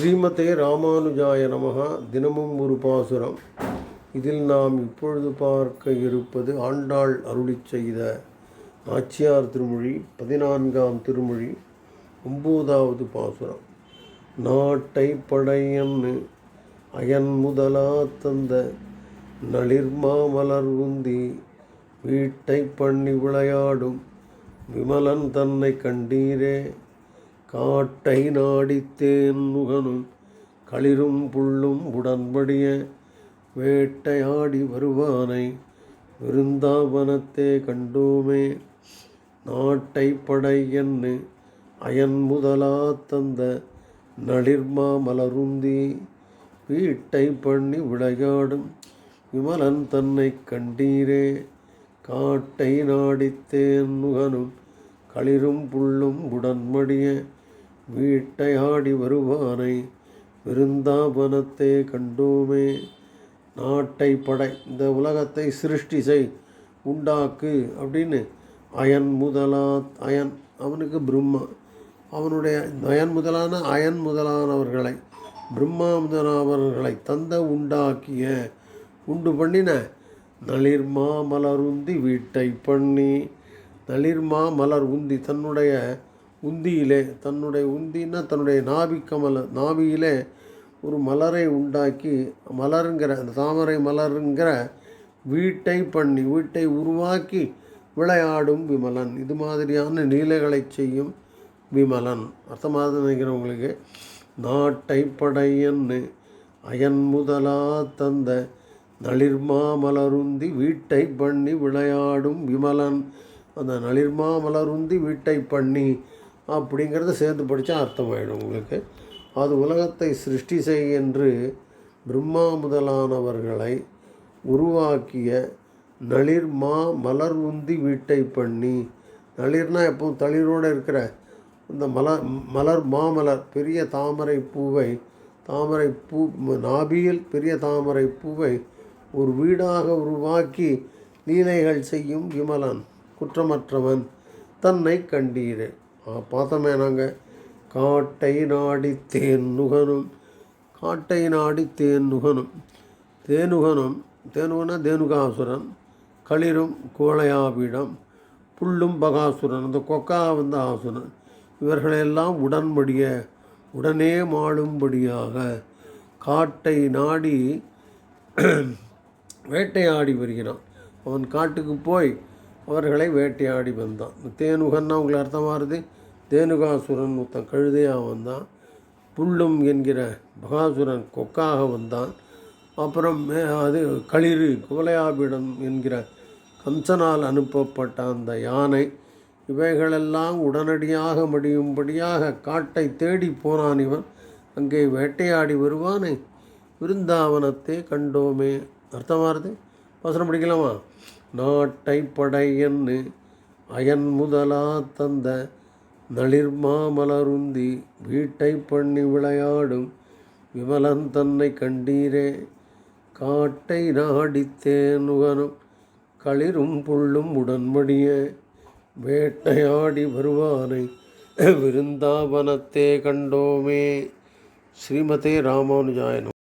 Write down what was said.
ஸ்ரீமதே ராமானுஜாய நமகா. தினமும் ஒரு பாசுரம். இதில் நாம் இப்பொழுது பார்க்க இருப்பது ஆண்டாள் அருளி செய்த நாச்சியார் திருமொழி பதினான்காம் திருமொழி ஒம்போதாவது பாசுரம். நாட்டை படையன்னு அயன் முதலா தந்த நளிர்மாமலர் உந்தி வீட்டை பண்ணி விளையாடும் விமலன் தன்னை கண்டீரே. காட்டை நாடித்தேன் நுகனும் களிரும் புள்ளும் உடன்படிய வேட்டையாடி வருவானை விருந்தாவனத்தே கண்டோமே. நாட்டை படை என்று அயன் முதலா தந்த நளிர்மா மலருந்தி வீட்டை பண்ணி விளையாடும் விமலன் தன்னை கண்டீரே. காட்டை நாடித்தேன் நுகனும் களிரும் புள்ளும் உடன்மடிய வீட்டையாடி வருவானை விருந்தாபனத்தை கண்டோமே. நாட்டை படை இந்த உலகத்தை சிருஷ்டி செய் உண்டாக்கு அப்படின்னு அயன் முதலா அயன் அவனுக்கு பிரம்மா. அவனுடைய அயன் முதலான அயன் முதலானவர்களை பிரம்மா முதலானவர்களை தந்த உண்டாக்கிய உண்டு பண்ணின நளிர்மா மலருந்தி வீட்டை பண்ணி நளிர்மா மலர் உந்தி தன்னுடைய உந்தியிலே தன்னுடைய உந்தின்னா தன்னுடைய நாபி கமல நாபியிலே ஒரு மலரை உண்டாக்கி மலருங்கிற அந்த தாமரை மலருங்கிற வீட்டை பண்ணி வீட்டை உருவாக்கி விளையாடும் விமலன். இது மாதிரியான நீலைகளை செய்யும் விமலன். அர்த்தமாக நினைக்கிறவங்களுக்கு நாட்டை படையன்னு அயன் முதலா தந்த நளிர்மா மலருந்தி வீட்டை பண்ணி விளையாடும் விமலன். அந்த நளிர்மா மலருந்தி வீட்டை பண்ணி அப்படிங்கிறத சேர்ந்து படித்தா அர்த்தமாயிடும் உங்களுக்கு. அது உலகத்தை சிருஷ்டி செய் என்று பிரம்மா முதலானவர்களை உருவாக்கிய நளிர் மா மலர் உந்தி வீட்டை பண்ணி நளிர்னா எப்பவும் தளிரோடு இருக்கிற இந்த மலர் மலர் மாமலர் பெரிய தாமரை பூவை தாமரை பூ நாபியில் பெரிய தாமரை பூவை ஒரு வீடாக உருவாக்கி லீலைகள் செய்யும் விமலன் குற்றமற்றவன் தன்னை கண்டீரே. பார்த்தோமே நாங்கள் காட்டை நாடி தேன் நுகனும். காட்டை நாடி தேன் நுகனும். தேனுகனும் தேனுகனா தேனுகாசுரன் களிரும் கோழையாவிடம் புல்லும் பகாசுரன் அந்த கொக்கா வந்த ஆசுரன். இவர்களெல்லாம் உடன்படிய உடனே மாளும்படியாக காட்டை நாடி வேட்டையாடி வருகிறான். அவன் காட்டுக்கு போய் அவர்களை வேட்டையாடி வந்தான். தேனுகன்னா உங்களுக்கு அர்த்தமாகுது தேனுகாசுரன் ஒருத்தன் கழுதையாக வந்தான். புல்லும் என்கிற பகாசுரன் கொக்காக வந்தான். அப்புறம் அது களிறு குவலையாபிடம் என்கிற கம்சனால் அனுப்பப்பட்ட அந்த யானை இவைகளெல்லாம் உடனடியாக முடியும்படியாக காட்டை தேடி போனான் இவன். அங்கே வேட்டையாடி வருவானே விருந்தாவனத்தை கண்டோமே. அர்த்தமாகுது வசனம் படிக்கலாமா? நாட்டை படையன்னு அயன் முதலா தந்த நளிர்மாமலருந்தி வீட்டை பண்ணி விளையாடும் விமலன் தன்னை கண்டீரே. காட்டை நாடித்தேன் உகனும் களிரும் புள்ளும் உடன்படிய வேட்டையாடி வருவானை விருந்தாவனத்தே கண்டோமே. ஸ்ரீமதே ராமானுஜாயனம்.